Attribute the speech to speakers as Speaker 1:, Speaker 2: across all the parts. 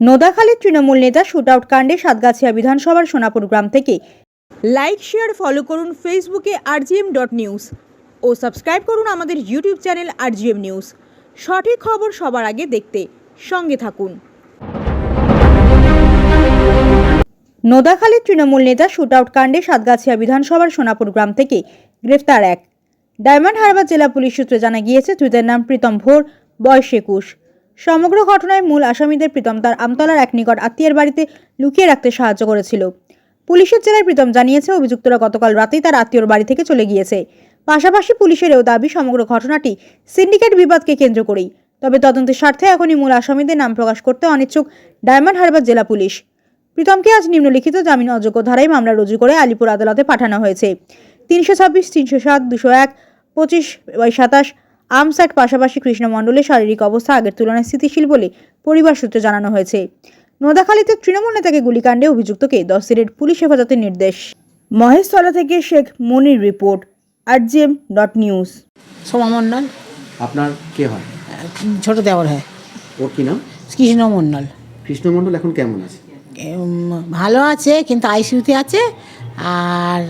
Speaker 1: নোদাখালীর তৃণমূল নেতা শুটআউট কাণ্ডে সাতগাছিয়া বিধানসভার সোনাপুর গ্রাম থেকে। লাইক, শেয়ার, ফলো করুন ফেসবুকে আরজিএম ডট নিউজ ও সাবস্ক্রাইব করুন আমাদের ইউটিউব চ্যানেল আরজিএম নিউজ। সঠিক খবর সবার আগে দেখতে সঙ্গে থাকুন। নোদাখালীর তৃণমূল নেতা শুটআউট কাণ্ডে সাতগাছিয়া বিধানসভার সোনাপুর গ্রাম থেকে গ্রেফতার এক। ডায়মন্ড হারবার জেলা পুলিশ সূত্রে জানা গিয়েছে, ধৃতের নাম প্রীতম ভোর, বয়স একুশ। সমগ্র ঘটনায় মূল আসামিদের প্রীতম তার আমতলার এক নিকট আত্মীয়ের বাড়িতে লুকিয়ে রাখতে সাহায্য করেছিল। পুলিশের জেলায় প্রীতম জানিয়েছে, অভিযুক্তরা গতকাল রাতেই তার আত্মীয়র বাড়ি থেকে চলে গিয়েছে। পাশাপাশি পুলিশেরও দাবি, সমগ্র ঘটনাটি সিন্ডিকেট বিবাদকে কেন্দ্র করেই। তবে তদন্তের স্বার্থে এখনই মূল আসামিদের নাম প্রকাশ করতে অনিচ্ছুক ডায়মন্ড হারবার জেলা পুলিশ। প্রীতমকে আজ নিম্নলিখিত জামিন অযোগ্য ধারায় মামলা রুজু করে আলিপুর আদালতে পাঠানো হয়েছে। তিনশো ছাব্বিশ, তিনশো সাত, দুশো এক, পঁচিশ সাতাশ আর্মস অ্যাক্ট পাশাপাশি কৃষ্ণ মণ্ডলের শারীরিক অবস্থা আগের তুলনায় স্থিতিশীল বলে পরিবার সূত্রে জানানো হয়েছে। নোদাখালীতে তৃণমূল নেতাকে গুলিকাণ্ডে অভিযুক্তকে দশ দিনের পুলিশ হেফাজতের নির্দেশ। মহেশতলা থেকে Sheikh Monir report RGM dot news.
Speaker 2: Soma Mondal.
Speaker 3: আপনার কে হয়?
Speaker 2: ছোট দেওয়ার হয়।
Speaker 3: ওর কি নাম?
Speaker 2: কৃষ্ণ মণ্ডল।
Speaker 3: কৃষ্ণমণ্ডল এখন কেমন আছে?
Speaker 2: ভালো আছে কিন্তু আইসিউতে আছে আর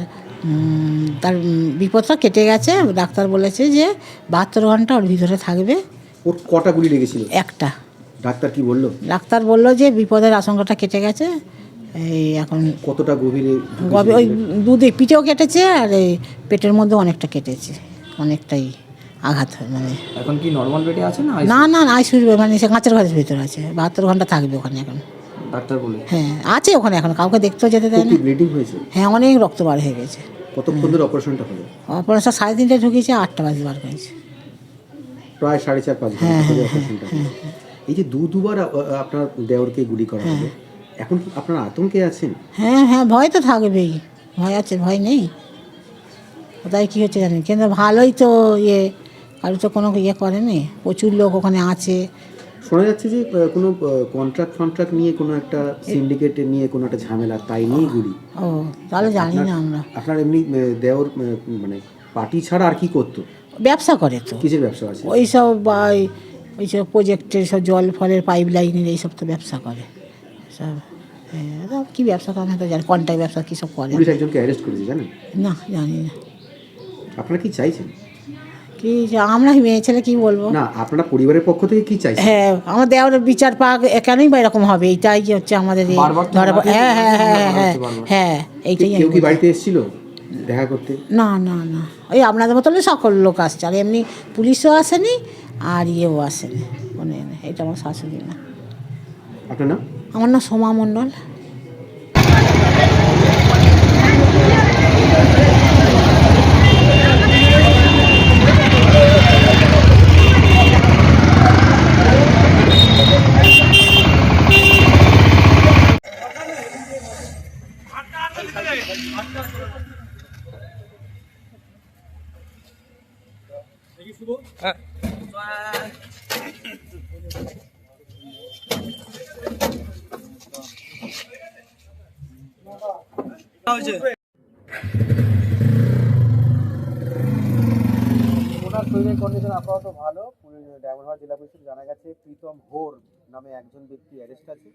Speaker 2: তার বিপদটা কেটে গেছে। ডাক্তার বলেছে যে বাহাত্তর ঘণ্টা ওর ভিতরে থাকবে।
Speaker 3: ওর কটা গুলি লেগেছিল?
Speaker 2: একটা।
Speaker 3: ডাক্তার কি বলল?
Speaker 2: ডাক্তার বলল যে বিপদের আশঙ্কাটা কেটে গেছে। এই এখন
Speaker 3: কতটা গভীরে
Speaker 2: গবে ওই দুধে পিঠেও কেটেছে আর এই পেটের মধ্যে অনেকটা কেটেছে। অনেকটাই আঘাত হয় মানে।
Speaker 4: এখন কি নর্মাল বেডে আছে না
Speaker 2: না না আইসিউর মানে সে কাঁচের ঘরের ভিতরে আছে। বাহাত্তর ঘণ্টা থাকবে ওখানে এখন।
Speaker 4: ডাক্তার বলে।
Speaker 2: হ্যাঁ আছে ওখানে এখন কাউকে দেখতেও যেতে দেয় না।
Speaker 3: ব্লিডিং হয়েছে?
Speaker 2: হ্যাঁ অনেক রক্ত বার হয়ে গেছে।
Speaker 3: কতক্ষণ ধরে অপারেশনটা হলো?
Speaker 2: অপারেশন সাড়ে তিনটে ঢুকিয়েছে আটটা বাজে বার করেছে
Speaker 3: প্রায় সাড়ে চার পাঁচ ঘণ্টা অপারেশনটা এই যে দু দুবার আপনার দেওরকে গুলি করা হলো এখন কি আপনার আতঙ্কে আছেন?
Speaker 2: হ্যাঁ হ্যাঁ ভয় তো থাকবেই। ভয় আছে ভয় নেই। কোথায় কী হচ্ছে জানি কিন্তু ভালোই তো ইয়ে কারও তো কোনো ইয়ে করেনি। প্রচুর লোক ওখানে আছে।
Speaker 3: শোনা যাচ্ছে যে কোনো কন্ট্রাক্ট ফন্ট্রাক্ট নিয়ে কোনো একটা সিন্ডিকেট নিয়ে কোনো একটা ঝামেলা তাই নিয়েই গুলি?
Speaker 2: ও তাহলে জানি না আমরা।
Speaker 3: আপনার এমনি দেওর মানে পার্টি ছাড়া আর কি করতো?
Speaker 2: ব্যবসা করে তো।
Speaker 3: কিসের ব্যবসা আছে?
Speaker 2: ওই সব বা ওই- সব প্রজেক্টের সব জল ফলের পাইপ লাইনের এইসব তো ব্যবসা করে। সব হ্যাঁ কী ব্যবসা করে না তো জানি কন্ট্রাক্ট ব্যবসা কী সব করে।
Speaker 3: পুলিশ একজনকে অ্যারেস্ট করেছে জানেন?
Speaker 2: না জানি না।
Speaker 3: আপনারা কি চাইছেন?
Speaker 2: কি আমরা মেয়ে ছেলে কি বলব?
Speaker 3: না আপনারা পরিবারের পক্ষ থেকে কি চাইছেন?
Speaker 2: হ্যাঁ আমার দেওয়ার বিচার পাক কেনই বা এরকম হবে? এইটাই কি হচ্ছে আমাদের হ্যাঁ হ্যাঁ হ্যাঁ হ্যাঁ হ্যাঁ এইটাই
Speaker 3: কেউ কি বাড়িতে এসেছিল দেখা করতে?
Speaker 2: না না না। ওই আপনাদের মতন সকল লোক আসছে। আর এমনি পুলিশও আসেনি আর ইয়েও আসেনি। ইয়ে এটা আমার শাশুড়ি না
Speaker 3: আপনার নাম?
Speaker 2: আমার নাম সোমা মণ্ডল।
Speaker 3: ওনার শরীরের কন্ডিশন আপাতত ভালো। ডায়মন্ডহাট জেলা পুলিশের জানা গেছে প্রীতম হোর নামে একজন ব্যক্তি অ্যারেস্ট আছে।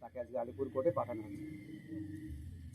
Speaker 3: তাকে আজকে আলিপুর কোর্টে পাঠানো হয়েছে।